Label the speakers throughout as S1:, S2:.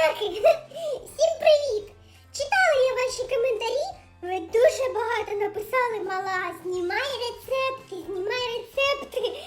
S1: Всім привіт! Читала я ваші коментарі. Ви дуже багато написали, мала. Знімай рецепти, знімай рецепти.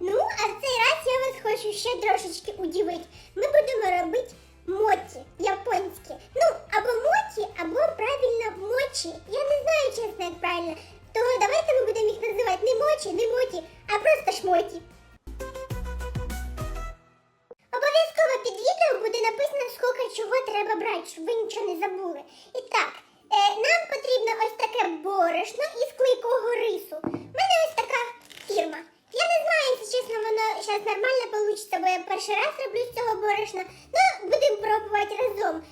S1: Ну, а цей раз я вас хочу ще трошечки удивити. Борошна. Ну, будемо пробувати разом.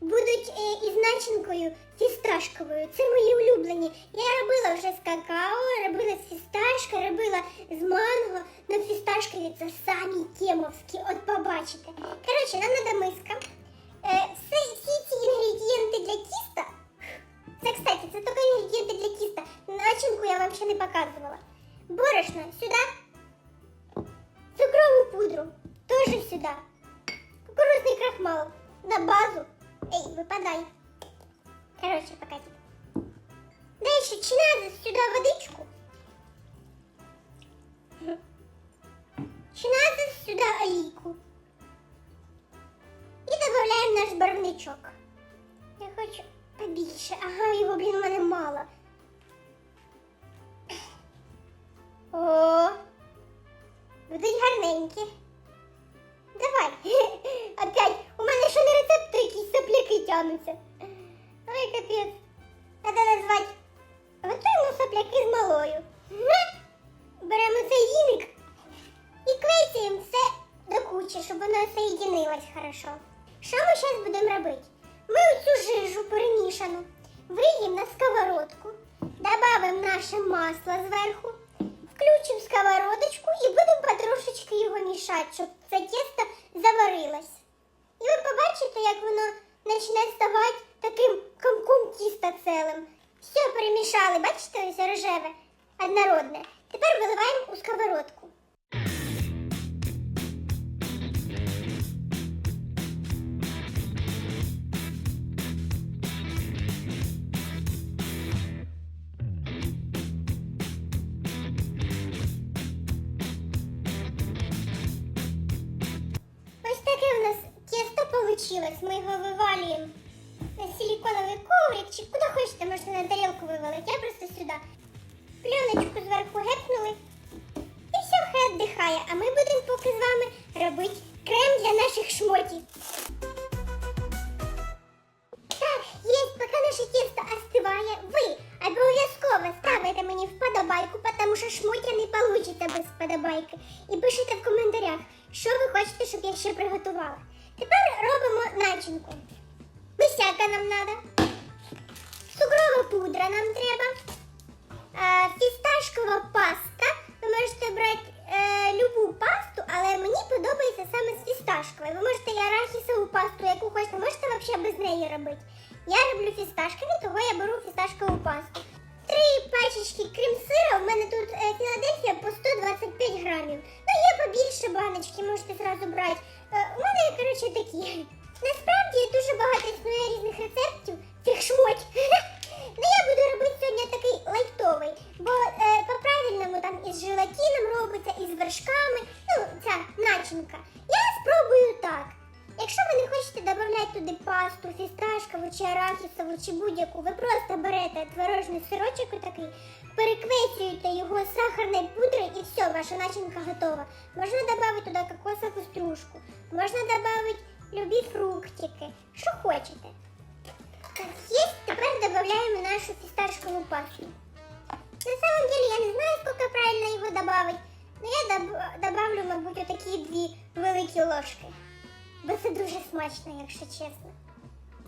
S1: Будуть е, із начинкою фісташковою. Це мої улюблені. Я робила вже з какао, робила з фісташка, робила з манго. Ну, фісташкові це самі кемовські, от побачите. Коротше, нам треба миска. Е, всі, всі ці інгредієнти для тіста. Це, кстати, це тільки інгредієнти для тіста. Начинку я вам ще не показувала. Борошно сюди. Цукрову пудру теж сюди. Кукурузний крахмал на базу. Эй, выпадай. Короче, пакетик. Дальше чи надо сюда водичку? Чи надо сюда олійку? І додаємо наш барвничок. Я хочу побільше. Ага, його, блін, у мене мало. О, будуть гарненькі. Тянуться. Ой, капець. Треба назвати. Готуємо сопляки з малою. Беремо цей віник і клеїмо все до кучі, щоб воно соєдинилось хорошо. Що ми зараз будемо робити? Ми оцю жижу перемішану виїмо на сковородку, додамо наше масло зверху, включимо сковородочку і будемо потрошечки його мішати, щоб це тісто заварилось. І ви побачите, як воно почне ставати таким комком тіста цілим. Все перемішали, бачите, ось рожеве, однородне. Тепер виливаємо у сковородку. Получилось. Ми його вивалюємо на силиконовий коврик, чи куди хочете, можете на тарілку вивалити. Я просто сюди пленочку зверху гепнули. І все, хай віддихає. А ми будемо поки з вами робити крем для наших шмотів. Так, є, поки наше тісто остиває, ви обов'язково ставите мені вподобайку, тому що шмотя не получиться без вподобайки. І пишіть в коментарях, що ви хочете, щоб я ще приготувала. Тепер робимо начинку. Мисяка нам треба. Цукрова пудра нам треба. Фісташкова паста. Ви можете брати е, любу пасту, але мені подобається саме з фісташковою. Ви можете і арахісову пасту, яку хочете, можете взагалі без неї робити. Я роблю фісташкові, того я беру фісташкову пасту. Три пачечки крем-сира, у мене тут е, Філадельфія по 125 грамів. Ну, є побільше баночки, можете зразу брати. Мене, коротше, такі. Насправді дуже багато існує різних рецептів цих шмоть. Ну, я буду робити сьогодні такий лайтовий, бо е, по-правильному там із желатином робиться, із вершками, ну, ця начинка. Я спробую так. Якщо ви не хочете додавати туди пасту, фісташкову чи арахісову, чи будь-яку, ви просто берете творожний сирочок отакий, переквецюєте його сахарною пудрою і все, ваша начинка готова. Можна додати туди кокосову стружку, можна додати любі фруктики, що хочете. Так, есть, тепер додаємо нашу фісташкову пасту. На самом деле я не знаю, сколько правильно його добавить, но я доб- добавлю, мабуть, отакі дві великі ложки. Бо це дуже смачно, якщо чесно.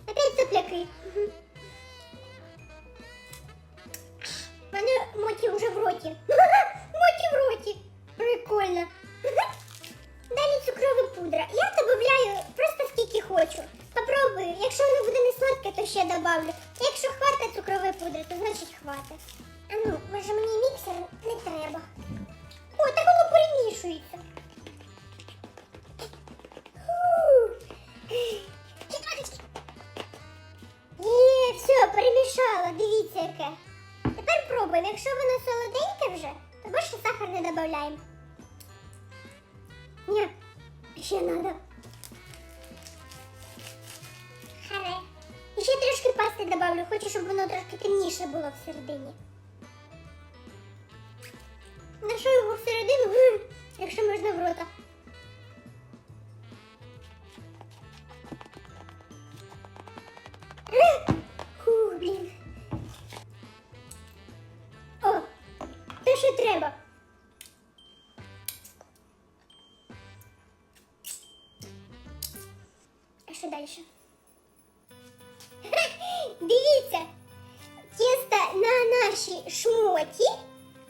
S1: Опять сопляки. Мгм. У мене моті вже в роті. Ні, ще надо. Харе. І ще трошки пасти добавлю, хочу, щоб воно трошки темніше було всередині. На що його всередину, М, якщо можна в рота? Що далі? Дивіться, тісто на нашій шмоті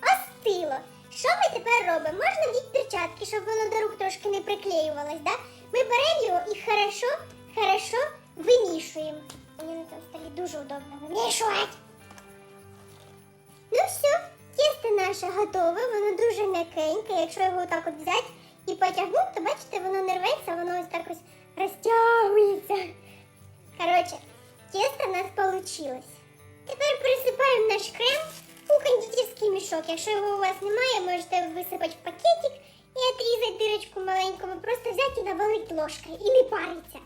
S1: остило. Що ми тепер робимо? Можна вдіть перчатки, щоб воно до рук трошки не приклеювалось, да? Ми беремо його і хорошо, хорошо вимішуємо. Мені на цьому столі дуже удобно вимішувати. Ну все, тісто наше готове, воно дуже м'якеньке. Якщо його так от взяти і потягнути, то бачите, воно не рветься, воно ось так ось розтягується. Коротше, тісто в нас вийшло. Тепер присипаємо наш крем у кондитерський мішок. Якщо його у вас немає, можете висипати в пакетик і отрізати дирочку маленьку, Ви просто взяти і навалити ложкою і не париться.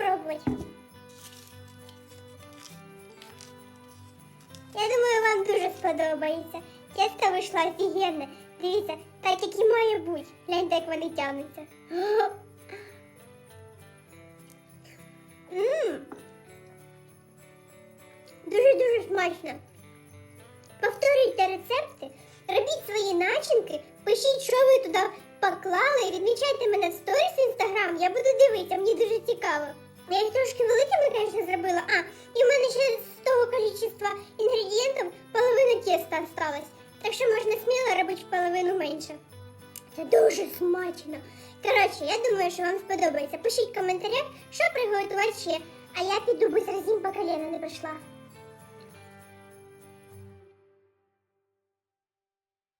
S1: Пробувати? Я думаю, вам дуже сподобається. Тесто вийшло офігенне. Дивіться, так як і має бути. Гляньте, як вони тягнуться. Дуже-дуже смачно. Повторюйте рецепти, робіть свої начинки, пишіть, що ви туди поклали, і відмічайте мене в сторіс в інстаграм. Я буду дивитися, мені дуже цікаво. Я їх трошки великими, звісно, зробила. А, і в мене ще з того кількості інгредієнтів половина теста осталась. Так що можна сміло робити половину менше. Це дуже смачно. Коротше, я думаю, що вам сподобається. Пишіть в коментарях, що приготувати ще. А я піду бо зразім по коліна не прийшла.